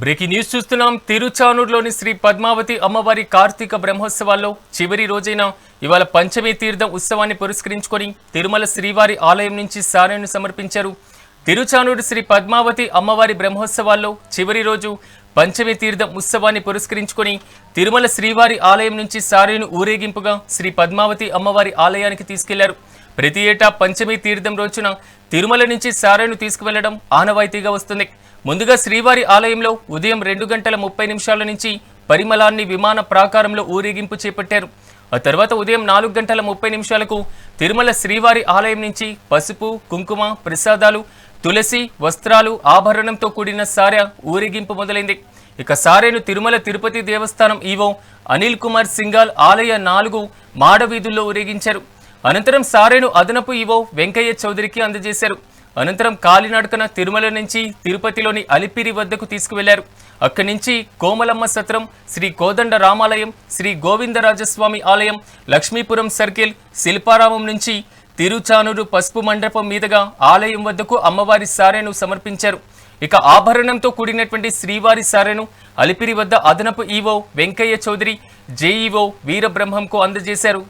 Breaking news చూస్తున్నాం. తిరుచానూరులోని శ్రీ పద్మావతి అమ్మవారి కార్తీక బ్రహ్మోత్సవాల్లో చివరి రోజైన ఇవాళ పంచమి తీర్థం ఉత్సవాన్ని పురస్కరించుకొని తిరుమల శ్రీవారి ఆలయం నుంచి సారెను సమర్పించారు. తిరుచానూరు శ్రీ పద్మావతి అమ్మవారి బ్రహ్మోత్సవాల్లో చివరి రోజు పంచమి తీర్థం ఉత్సవాన్ని పురస్కరించుకొని తిరుమల శ్రీవారి ఆలయం నుంచి సారెను ఊరేగింపుగా శ్రీ పద్మావతి అమ్మవారి ఆలయానికి తీసుకెళ్ళారు. ప్రతి ఏటా పంచమి తీర్థం రోజున తిరుమల నుంచి సారెను తీసుకువెళ్ళడం ఆనవాయితీగా వస్తుంది. ముందుగా శ్రీవారి ఆలయంలో ఉదయం రెండు గంటల ముప్పై నిమిషాల నుంచి పరిమళాన్ని విమాన ప్రాకారంలో ఊరేగింపు చేపట్టారు. ఆ తర్వాత ఉదయం నాలుగు గంటల ముప్పై నిమిషాలకు తిరుమల శ్రీవారి ఆలయం నుంచి పసుపు కుంకుమ ప్రసాదాలు తులసి వస్త్రాలు ఆభరణంతో కూడిన సారె ఊరేగింపు మొదలైంది. ఇక సారెను తిరుమల తిరుపతి దేవస్థానం ఈవో అనిల్ కుమార్ సింగాల్ ఆలయ నాలుగు మాడవీధుల్లో ఊరేగించారు. అనంతరం సారెను అదనపు ఈవో వెంకయ్య చౌదరికి అందజేశారు. అనంతరం కాలినడకన తిరుమల నుంచి తిరుపతిలోని అలిపిరి వద్దకు తీసుకువెళ్ళారు. అక్కడి నుంచి కోమలమ్మ సత్రం శ్రీ కోదండ రామాలయం శ్రీ గోవిందరాజస్వామి ఆలయం లక్ష్మీపురం సర్కిల్ శిల్పారామం నుంచి తిరుచానూరు పసుపు మండపం మీదుగా ఆలయం వద్దకు అమ్మవారి సారెను సమర్పించారు. ఇక ఆభరణంతో కూడినటువంటి శ్రీవారి సారెను అలిపిరి వద్ద అదనపు ఈవో వెంకయ్య చౌదరి జేఈఓ వీరబ్రహ్మంకు అందజేశారు.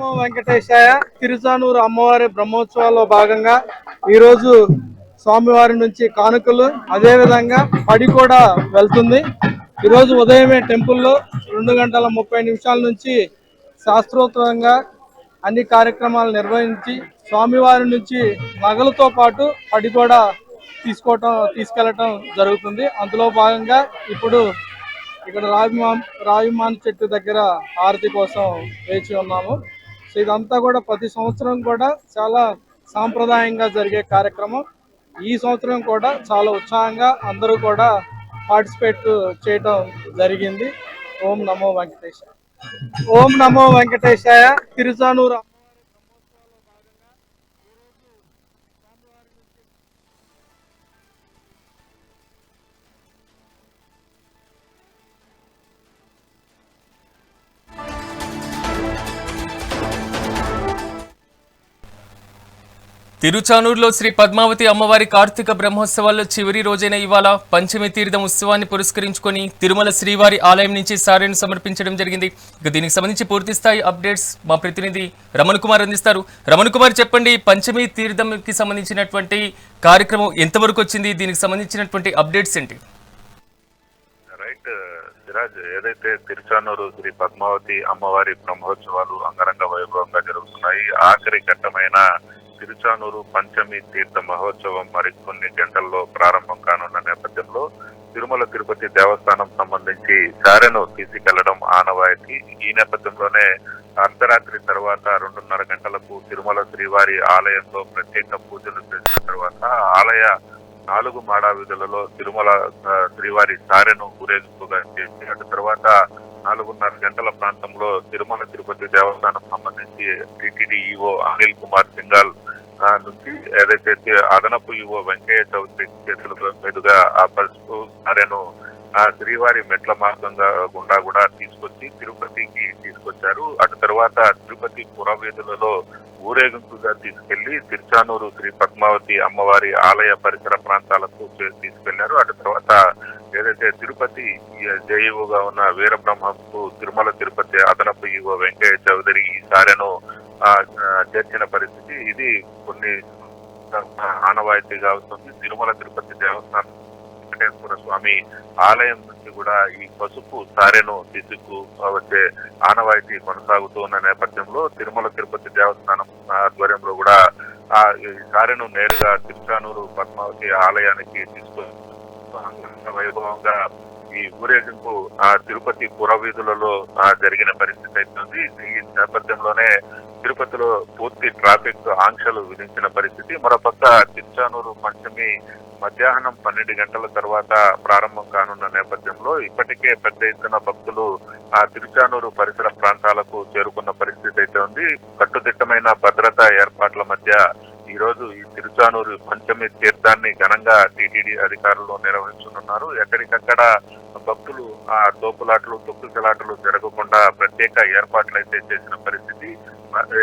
నమో వెంకటేశాయ తిరుచానూరు అమ్మవారి బ్రహ్మోత్సవాల్లో భాగంగా ఈరోజు స్వామివారి నుంచి కానుకలు అదే విధంగా పడి కూడా వెళ్తుంది. ఈరోజు ఉదయమే టెంపుల్లో రెండు గంటల ముప్పై నిమిషాల నుంచి శాస్త్రోత్తరంగా అన్ని కార్యక్రమాలు నిర్వహించి స్వామివారి నుంచి నగలతో పాటు పడి కూడా తీసుకోవటం తీసుకెళ్ళటం జరుగుతుంది. అందులో భాగంగా ఇప్పుడు ఇక్కడ రావిమాన్ రావిమాన్ చెట్టు దగ్గర హారతి కోసం వేచి ఉన్నాము. సో ఇదంతా కూడా ప్రతి సంవత్సరం కూడా చాలా సాంప్రదాయంగా జరిగే కార్యక్రమం. ఈ సంవత్సరం కూడా చాలా ఉత్సాహంగా అందరూ కూడా పార్టిసిపేట్ చేయటం జరిగింది. ఓం నమో వెంకటేశాయ. ఓం నమో వెంకటేశాయ. తిరుచానూరు తిరుచానూరులో శ్రీ పద్మావతి అమ్మవారి కార్తీక బ్రహ్మోత్సవాల్లో చివరి రోజైన ఇవాళ పంచమి తీర్థం ఉత్సవాన్ని పురస్కరించుకొని తిరుమల శ్రీవారి ఆలయం నుంచి సారెను సమర్పించడం జరిగింది. ఇక దీనికి సంబంధించి పూర్తి స్థాయి అప్డేట్స్ మా ప్రతినిధి రమణ్ కుమార్ అందిస్తారు. రమణ్ కుమార్ చెప్పండి పంచమి తీర్థంకి సంబంధించినటువంటి కార్యక్రమం ఎంతవరకు వచ్చింది? దీనికి సంబంధించినటువంటి అప్డేట్స్ ఏంటి? రైట్ సిరాజ్ ఏదైతే తిరుచానూరు శ్రీ పద్మావతి అమ్మవారి బ్రహ్మోత్సవాలు అంగరంగ వైభవంగా జరుగుతున్నాయి ఆఖరి ఘట్టమైన తిరుచానూరు పంచమి తీర్థ మహోత్సవం మరికొన్ని గంటల్లో ప్రారంభం కానున్న నేపథ్యంలో తిరుమల తిరుపతి దేవస్థానం సంబంధించి సారెను తీసుకెళ్ళడం ఆనవాయితీ. ఈ నేపథ్యంలోనే అర్ధరాత్రి తర్వాత రెండున్నర గంటలకు తిరుమల శ్రీవారి ఆలయంలో ప్రత్యేక పూజలు చేసిన తర్వాత ఆలయ నాలుగు మాడా వీధులలో తిరుమల శ్రీవారి సారెను ఊరేగింపుగా చేసి అటు తర్వాత నాలుగున్నర గంటల ప్రాంతంలో తిరుమల తిరుపతి దేవస్థానం సంబంధించి టిటిడి ఈఓ అనిల్ కుమార్ సింగాల్ నుంచి ఏదైతే అదనపు యువ వెంకయ్య చౌదరి చేతుల మీదుగా ఆ పసుపు సారెను ఆ శ్రీవారి మెట్ల మార్గంగా గుండా కూడా తీసుకొచ్చి తిరుపతికి తీసుకొచ్చారు. అటు తర్వాత తిరుపతి పురవీధులలో ఊరేగింపుగా తీసుకెళ్ళి తిరుచానూరు శ్రీ పద్మావతి అమ్మవారి ఆలయ పరిసర ప్రాంతాలకు తీసుకెళ్ళారు. అటు తర్వాత ఏదైతే తిరుపతి జేఈఓగా ఉన్న వీరబ్రహ్మకు తిరుమల తిరుపతి అదనపు ఈవో వెంకయ్య చౌదరి ఈ సారెను చేర్చిన పరిస్థితి. ఇది కొన్ని ఆనవాయితీగా అవుతుంది తిరుమల తిరుపతి దేవస్థానం వెంకటేశ్వర స్వామి ఆలయం నుంచి కూడా ఈ పసుపు సారెను తీసుకు వచ్చే ఆనవాయితీ కొనసాగుతూ ఉన్న నేపథ్యంలో తిరుమల తిరుపతి దేవస్థానం ఆధ్వర్యంలో కూడా ఆ ఈ సారెను నేరుగా తిరుచానూరు పద్మావతి ఆలయానికి తీసుకొని వైభవంగా ఈ ఊరేగింపు ఆ తిరుపతి పురవీధులలో జరిగిన పరిస్థితి అవుతుంది ఈ నేపథ్యంలోనే తిరుపతిలో పూర్తి ట్రాఫిక్ ఆంక్షలు విధించిన పరిస్థితి. మరోపక్క తిరుచానూరు పంచమి మధ్యాహ్నం పన్నెండు గంటల తర్వాత ప్రారంభం కానున్న నేపథ్యంలో ఇప్పటికే పెద్ద ఎత్తున భక్తులు ఆ తిరుచానూరు పరిసర ప్రాంతాలకు చేరుకున్న పరిస్థితి అయితే ఉంది. కట్టుదిట్టమైన భద్రతా ఏర్పాట్ల మధ్య ఈరోజు ఈ తిరుచానూరు పంచమి తీర్థాన్ని ఘనంగా టీటీడీ అధికారులు నిర్వహించనున్నారు. ఎక్కడికక్కడ భక్తులు ఆ తోపులాటలు తొక్కులాటలు జరగకుండా ప్రత్యేక ఏర్పాట్లు అయితే చేసిన పరిస్థితి.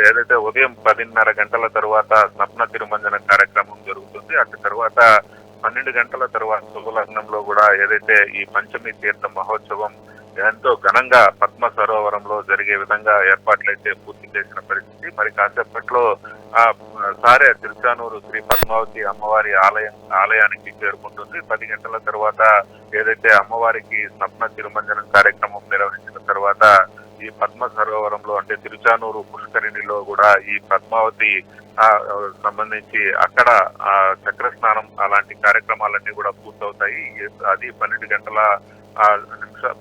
ఏదైతే ఉదయం పదిన్నర గంటల తర్వాత స్వప్న తిరుమంజన కార్యక్రమం జరుగుతుంది. అటు తర్వాత పన్నెండు గంటల తర్వాత శుభలగ్నంలో కూడా ఏదైతే ఈ పంచమి తీర్థ మహోత్సవం ఎంతో ఘనంగా పద్మ సరోవరంలో జరిగే విధంగా ఏర్పాట్లు అయితే పూర్తి చేసిన పరిస్థితి. మరి కాసేపట్లో ఆ సారే తిరుచానూరు శ్రీ పద్మావతి అమ్మవారి ఆలయం ఆలయానికి చేరుకుంటుంది. పది గంటల తర్వాత ఏదైతే అమ్మవారికి స్వప్న తిరుమంజనం కార్యక్రమం నిర్వహించిన తర్వాత ఈ పద్మ సరోవరంలో అంటే తిరుచానూరు పుష్కరిణిలో కూడా ఈ పద్మావతి సంబంధించి అక్కడ ఆ చక్ర స్నానం అలాంటి కార్యక్రమాలన్నీ కూడా పూర్తవుతాయి. అది పన్నెండు గంటల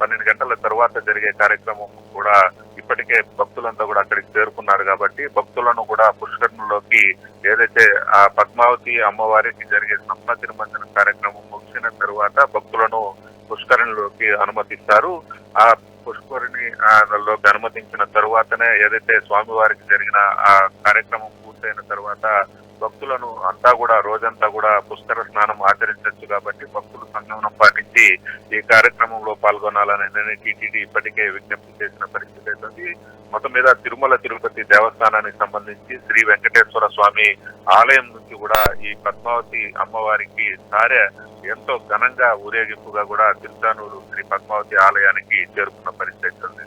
పన్నెండు గంటల తర్వాత జరిగే కార్యక్రమం కూడా ఇప్పటికే భక్తులంతా కూడా అక్కడికి చేరుకున్నారు కాబట్టి భక్తులను కూడా పుష్కరణలోకి ఏదైతే ఆ పద్మావతి అమ్మవారికి జరిగే స్నప్న తిరుమంజన కార్యక్రమం ముగిసిన తర్వాత భక్తులను పుష్కరణలోకి అనుమతిస్తారు. ఆ పుష్కరిణి లోకి అనుమతించిన తరువాతనే ఏదైతే స్వామివారికి జరిగిన ఆ కార్యక్రమం పూర్తయిన తర్వాత భక్తులను అంతా కూడా రోజంతా కూడా పుష్కర స్నానం ఆచరించవచ్చు కాబట్టి భక్తులు సంయమనం పాటించి ఈ కార్యక్రమంలో పాల్గొనాలని టీటీడీ ఇప్పటికే విజ్ఞప్తి చేసిన పరిస్థితి అవుతుంది మొత్తం మీద తిరుమల తిరుపతి దేవస్థానానికి సంబంధించి శ్రీ వెంకటేశ్వర స్వామి ఆలయం నుంచి కూడా ఈ పద్మావతి అమ్మవారికి సారే ఎంతో ఘనంగా ఊరేగింపుగా కూడా తిరుచానూరు శ్రీ పద్మావతి ఆలయానికి చేరుకున్న పరిస్థితి ఉంది